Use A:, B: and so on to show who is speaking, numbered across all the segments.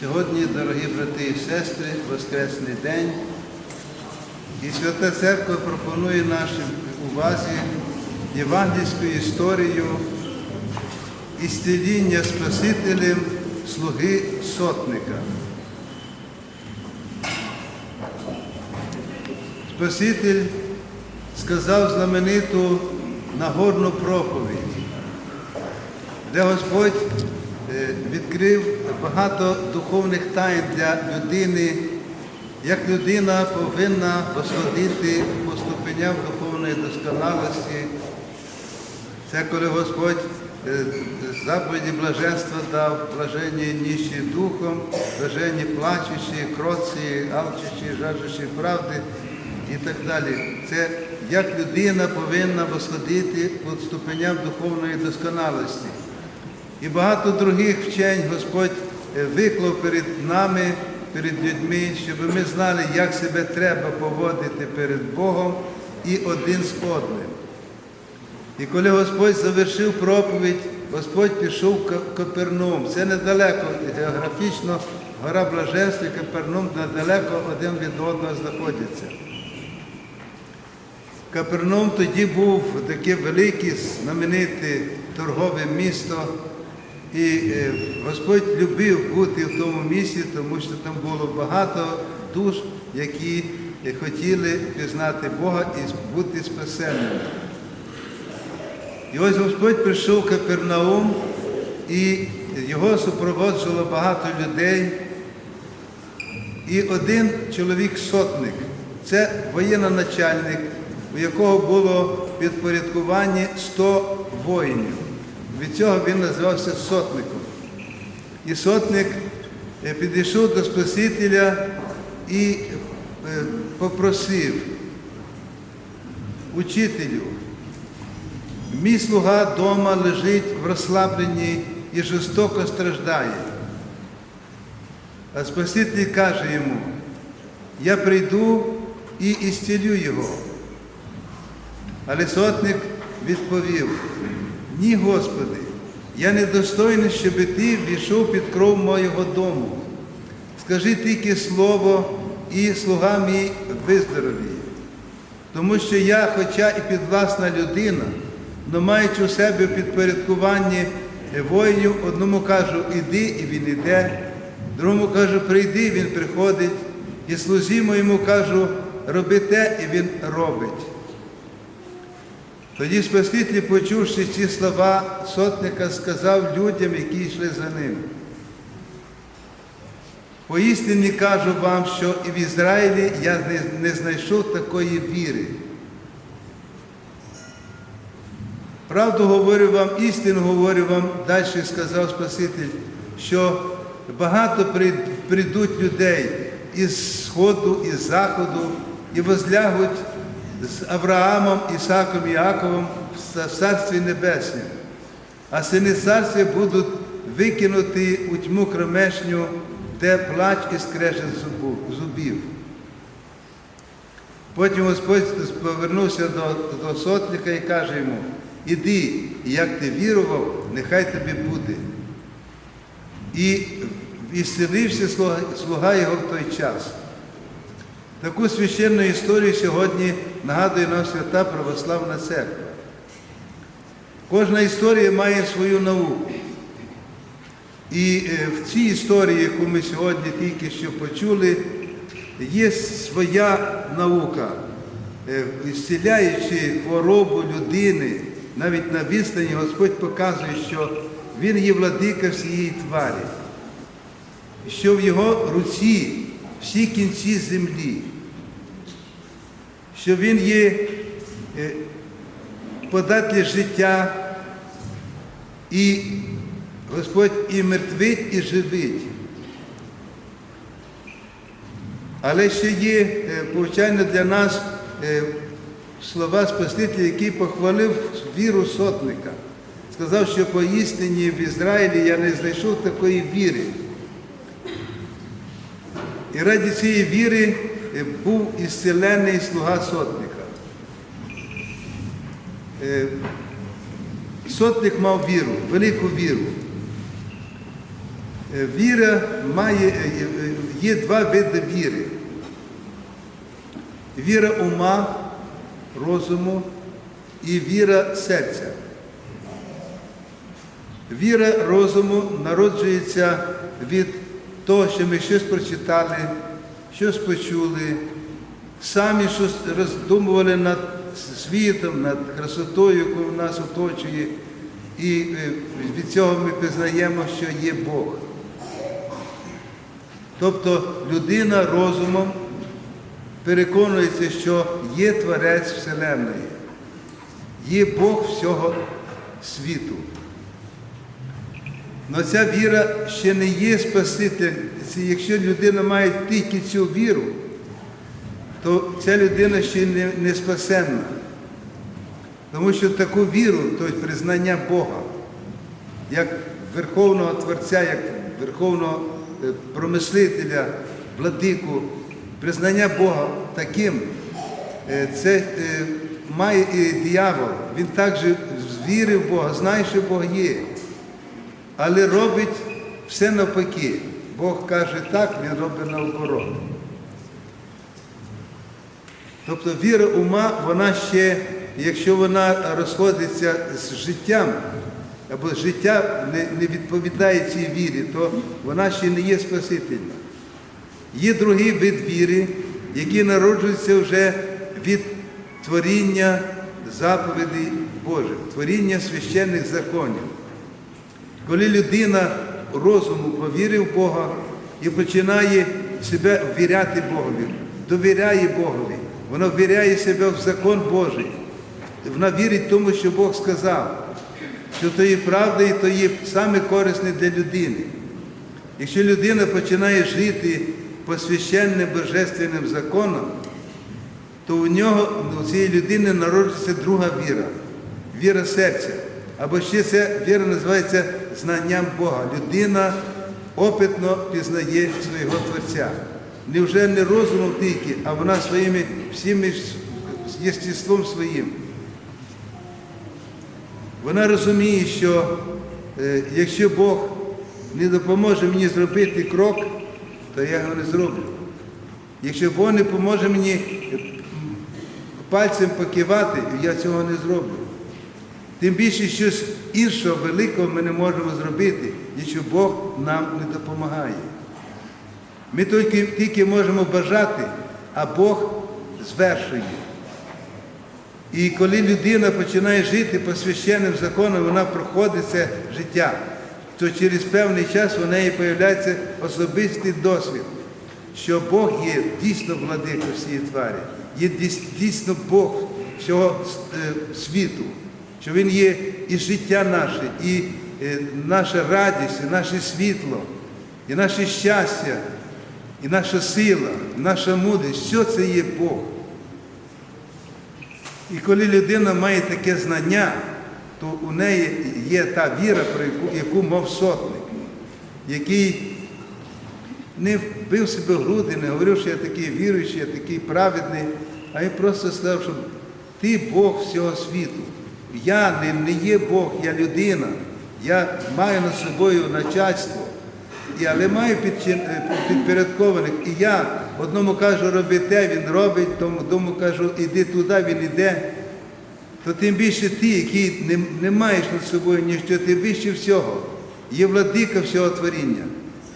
A: Сьогодні, дорогі брати і сестри, Воскресний день. І Свята Церква пропонує нашій увазі євангельську історію ісціління Спасителем слуги сотника. Спаситель сказав знамениту Нагорну проповідь, де Господь відкрив багато духовних тайн для людини, як людина повинна восходити по ступеням духовної досконалості. Це коли Господь е, заповіді блаженства дав, блаженні ніщі духом, блаженні плачучі, кроці, алчучі, жажучі правди і так далі. Це як людина повинна восходити під ступеням духовної досконалості. І багато других вчень Господь е, виклав перед нами, перед людьми, щоб ми знали, як себе треба поводити перед Богом і один з одним. І коли Господь завершив проповідь, Господь пішов в Ка- Капернаум. Це недалеко, географічно гора Блаженства і Капернаум недалеко один від одного знаходяться. Капернаум тоді був таке велике, знамените торгове місто. І е, Господь любив бути в тому місці, тому що там було багато душ, які е, хотіли пізнати Бога і бути спасенними. І ось Господь прийшов в Капернаум, і його супроводжувало багато людей. І один чоловік-сотник, це воєнноначальник, у якого було в підпорядкуванні 100 воїнів. Від цього він називався сотником. І сотник е, підійшов до Спасителя і е, попросив, учителю, Мій слуга дома лежить в розслабленні і жорстоко страждає. А Спаситель каже йому, я прийду і ісцілю його. Але сотник відповів, ні, Господи, я недостойний, щоб ти війшов під кров моєго дому. Скажи тільки слово, і слуга мій виздоровіє. Тому що я, хоча і підвласна людина, але маючи у себе підпорядкуванні воїнів, одному кажу, іди, і він іде, другому кажу, прийди, він приходить, і слузі моєму кажу, роби те, і він робить. Тоді Спаситель, почувши ці слова сотника, сказав людям, які йшли за ним. Поістині кажу вам, що і в Ізраїлі я не, знайшов такої віри. Правду говорю вам, істину говорю вам, далі сказав Спаситель, що багато прийдуть людей із Сходу, із Заходу і возлягуть з Авраамом, Ісаком і Яковом в Царстві Небесному. А сини царства будуть викинуті у тьму кромешню, де плач і скрежет зубів. Потім Господь повернувся до, до сотника і каже йому, іди, як ти вірував, нехай тобі буде. І ісцелився слуга, слуга його в той час. Таку священну історію сьогодні нагадує нам свята Православна Церква. Кожна історія має свою науку. І е, в цій історії, яку ми сьогодні тільки що почули, є своя наука, Е, зціляючи хворобу людини, навіть на відстані Господь показує, що Він є владика всієї тварі, що в його руці всі кінці землі, що Він є е, податель життя, і Господь і мертвить, і живить. Але ще є е, для нас е, слова Спасителя, який похвалив віру сотника. Сказав, що поістині в Ізраїлі я не знайшов такої віри. І раді цієї віри е, був ісцелений слуга сотника. Е, Сотник мав віру, велику віру. Е, Віра має, є два види віри. Віра ума, розуму і віра серця. Віра розуму народжується від того, що ми щось прочитали, щось почули, самі щось роздумували над світом, над красотою, яку нас оточує, і е, від цього ми пізнаємо, що є Бог. Тобто людина розумом переконується, що є Творець Вселенної, є Бог всього світу. Але ця віра ще не є Спаситель. Якщо людина має тільки цю віру, то ця людина ще не, не спасенна. Тому що таку віру, тобто признання Бога, як Верховного Творця, як Верховного е, промислителя, владику, признання Бога таким, е, це е, має і диявол. Він також вірив в Бога, знає, що Бог є але робить все навпаки. Бог каже так, він робить наоборот. Тобто віра ума, вона ще, якщо вона розходиться з життям, або життя не, відповідає цій вірі, то вона ще не є спасительна. Є другий вид віри, який народжується вже від творіння заповідей Божих, творіння священних законів. Коли людина розуму повірив в Бога і починає себе ввіряти Богові, довіряє Богові, вона ввіряє себе в закон Божий. Вона вірить тому, що Бог сказав, що то є правда і то є саме корисне для людини. Якщо людина починає жити по священним божественним законам, то у нього, у цієї людини народжується друга віра, віра серця. Або ще ця віра називається знанням Бога. Людина опитно пізнає свого Творця. Невже не розумом тільки, а вона своїми всіми єстеством своїм. Вона розуміє, що е, якщо Бог не допоможе мені зробити крок, то я його не зроблю. Якщо Бог не поможе мені е, пальцем покивати, я цього не зроблю. Тим більше щось іншого великого ми не можемо зробити, якщо Бог нам не допомагає. Ми тільки, тільки можемо бажати, а Бог звершує. І коли людина починає жити по священним законам, вона проходить це життя, то через певний час у неї з'являється особистий досвід, що Бог є дійсно владика всієї тварі, є дійсно Бог всього е, світу що Він є і життя наше, і е, наша радість, і наше світло, і наше щастя, і наша сила, і наша мудрість, все це є Бог. І коли людина має таке знання, то у неї є та віра, про яку, яку мов сотник, який не вбив себе в груди, не говорив, що я такий віруючий, я такий праведний, а він просто сказав, що ти Бог всього світу. Я не, не є Бог, я людина. Я маю над собою начальство, і, але маю підчин- підпорядкованих. І я одному кажу, роби те, він робить, тому, кажу, іди туди, він іде. То тим більше ти, який не, не маєш над собою ніщо, ти вище всього, є владика всього творіння,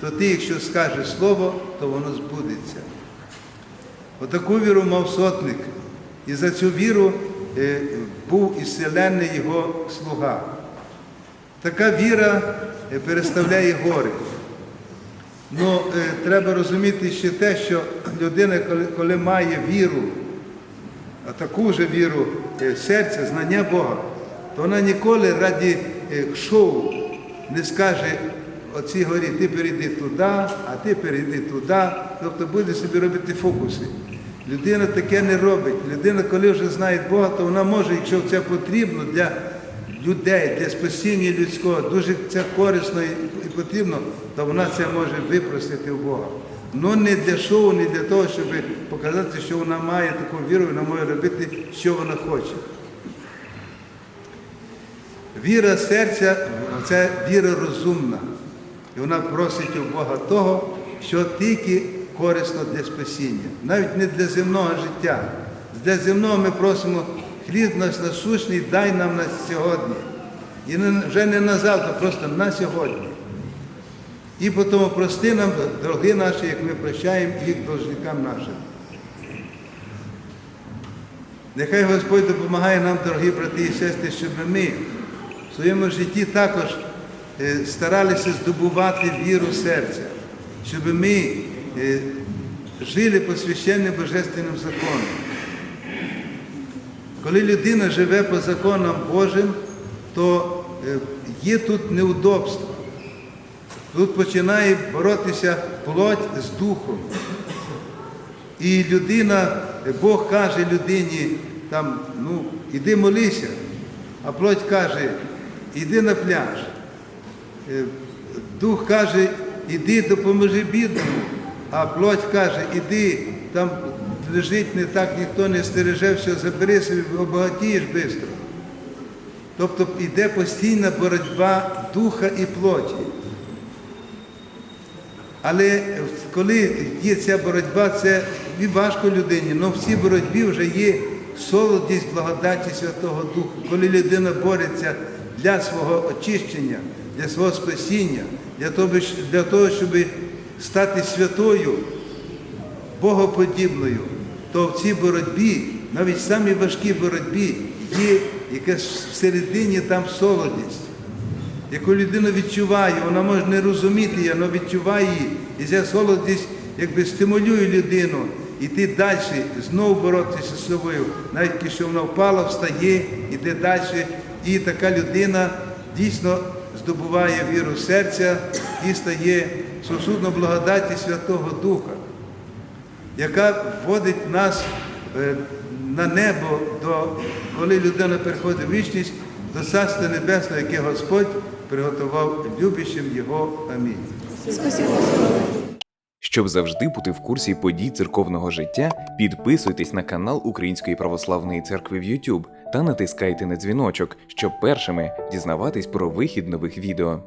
A: то ти, якщо скажеш слово, то воно збудеться. Отаку віру мав сотник. І за цю віру е, був ісцелений його слуга. Така віра е, переставляє гори. Ну, е, треба розуміти ще те, що людина, коли, коли має віру, а таку ж віру е, серця, знання Бога, то вона ніколи раді шоу не скаже оцій горі, ти перейди туди, а ти перейди туди, тобто буде собі робити фокуси. Людина таке не робить. Людина, коли вже знає Бога, то вона може, якщо це потрібно для людей, для спасіння людського, дуже це корисно і потрібно, то вона це може випросити у Бога. Ну не для шоу, не для того, щоб показати, що вона має таку віру, вона може робити, що вона хоче. Віра серця це віра розумна. і вона просить у Бога того, що тільки корисно для спасіння, навіть не для земного життя. Для земного ми просимо хліб наш насущний, дай нам на сьогодні. І вже не на завтра, просто на сьогодні. І потім прости нам дороги наші, як ми прощаємо їх должникам нашим. Нехай Господь допомагає нам, дорогі брати і сестри, щоб ми в своєму житті також е, старалися здобувати віру серця, щоб ми жили по священним божественним законам. Коли людина живе по законам Божим, то е, є тут неудобство. Тут починає боротися плоть з духом. І людина, Бог каже людині, там, ну, іди молися, а плоть каже, іди на пляж. Е, Дух каже, іди допоможи бідному, а плоть каже, іди, там лежить не так, ніхто не стереже, все забери собі, обагатієш швидко. Тобто йде постійна боротьба духа і плоті. Але коли є ця боротьба, це і важко людині, але в цій боротьбі вже є солодість благодаті Святого Духа. Коли людина бореться для свого очищення, для свого спасіння, для того, для того щоб стати святою, богоподібною, то в цій боротьбі, навіть в самій важкій боротьбі, є якась всередині там солодість яку людина відчуває, вона може не розуміти її, але відчуває її. І ця солодість якби стимулює людину йти далі, знову боротися з собою. Навіть якщо вона впала, встає, йде далі. І така людина дійсно здобуває віру серця і стає сосудно благодаті Святого Духа, яка вводить нас е, на небо, до, коли людина переходить в вічність, до Царства Небесного, яке Господь приготував любящим Його. Амінь.
B: Щоб завжди бути в курсі подій церковного життя, підписуйтесь на канал Української православної церкви в YouTube та натискайте на дзвіночок, щоб першими дізнаватись про вихід нових відео.